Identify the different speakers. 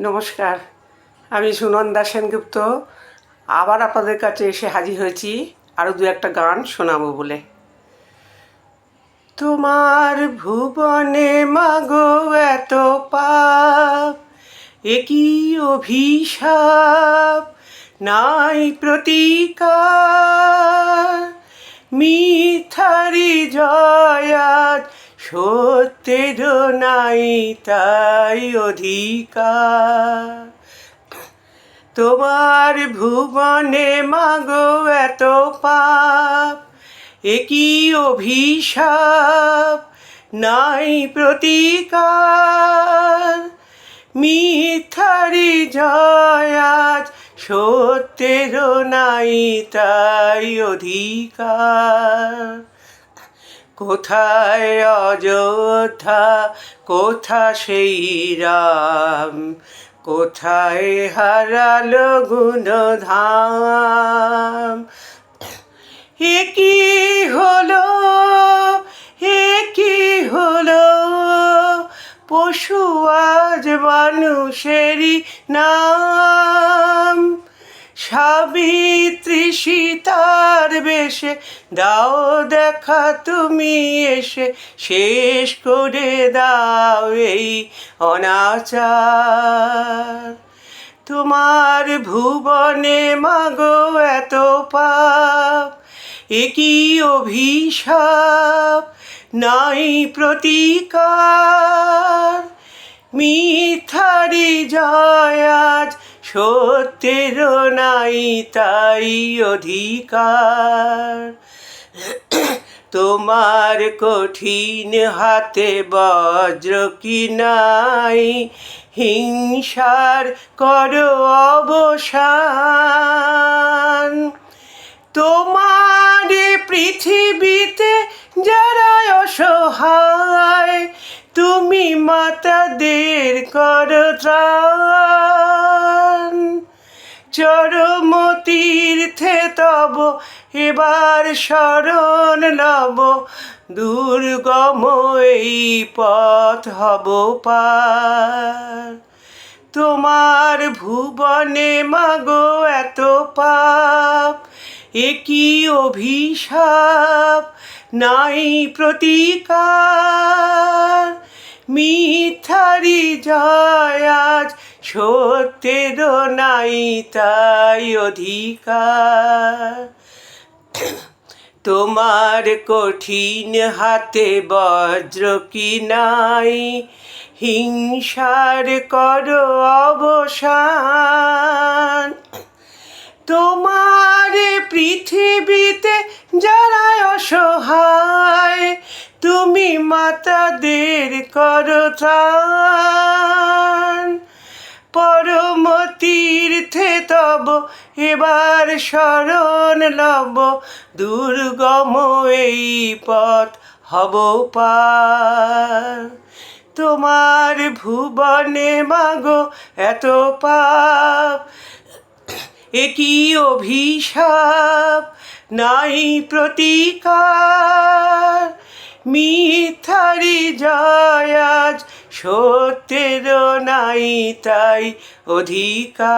Speaker 1: নমস্কার। আমি সুনন্দা সেনগুপ্ত আবার আপনাদের কাছে এসে হাজির হয়েছি। আরও দু একটা গান শোনাবো বলে। তোমার ভুবনে মাগো এত পাপ, একই অভিশাপ, নাই প্রতিকার। মিথারি জয়াত সত্যের নাই তাই অধিকার। তোমার ভুবনে মাগো এত পাপ, একই অভিশাপ নাই প্রতিকার। মিথারি জয়াজ সত্যের নাই তাই অধিকার। কোথায় অযোধ্যা কোথা সেই রাম? কোথায় হারালো গুণধাম? এ কি হলো এ কি হলো? পশু আজ মানুষেরই নাম। সাবিত্রী সীতার বেশে, দাও দেখা তুমি এসে, শেষ করে দাও এই অনাচার। তোমার ভুবনে মাগো এত পাপ, একই অভিশাপ, নাই প্রতিকার। মিথারি জয়াজ সত্যের নাই তাই অধিকার। তোমার কঠিন হাতে বজ্র কি নাই? হিংসার করো অবসান। তোমার পৃথিবীতে যারা অসহায়, তুমি মাতাদের কর ত্রাণ। চরম তীর্থে তব, এবার শরণ লব, দুর্গম এই পথ হব পার। তোমার ভুবনে মাগো এত পাপ একই অভিশাপ? নাই প্রতিকার। মিথারি জয়াজ সত্যের নাই তাই অধিকার। তোমার কঠিন হাতে বজ্র কি নাই? হিংসার কর অবসান। তোমার পৃথিবীতে যারা অসহায়, তুমি মাতাদের করো ত্রাণ এবার শরণ লব দুর্গম এই পথ হব পার। তোমার ভুবনে মাগো এত পাপ, একই অভিশাপ, নাই প্রতিকার। মিথারি জয়াজ সত্যের নাই তাই অধিকার।